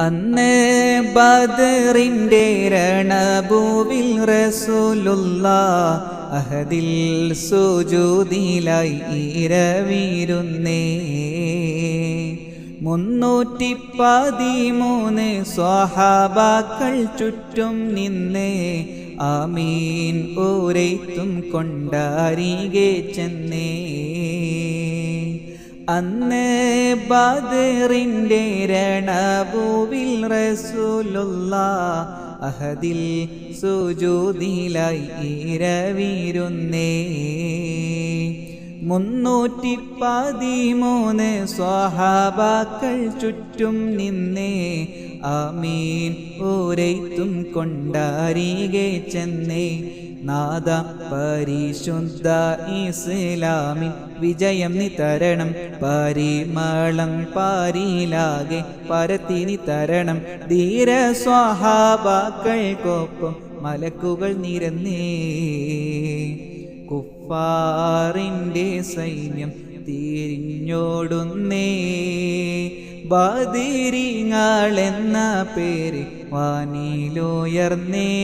അന്ന് ബദറിന്റെ രണഭൂവിൽ റസൂലുള്ള അഹദിൽ സുജൂദിലായി ഇരവിരുന്നേ. മുന്നൂറ്റി പതിമൂന്ന് സ്വഹാബാക്കൾ ചുറ്റും നിന്നേ. ആമീൻ ഊരൈത്തും കൊണ്ടാരികെ ചെന്നേ. അന്ന് ബദറിന്റെ രണഭൂവിൽ റസൂലുള്ള അഹദിൽ സുജൂദിലായി ഇരവിരുന്നേ. മുന്നൂറ്റി പതിമൂന്ന് സ്വഹാബാക്കൾ ചുറ്റും നിന്നേ. ആമീൻ. ഊരൈത്തും കൊണ്ടാരികെ ചെന്നേ. നാദ പരിശുദ്ധ ഇസ്ലാമി വിജയം നിതരണം. പരിമളം പാരിലാകെ പരത്തിനി തരണം ധീര സ്വഹാബാക്കൾക്കൊപ്പം മലക്കുകൾ നിരന്നേ. കുഫാറിന്റെ സൈന്യം തിരിഞ്ഞോടുന്നേ. ബദിരിങ്ങളെന്ന പേര് വാനിലുയർന്നേ.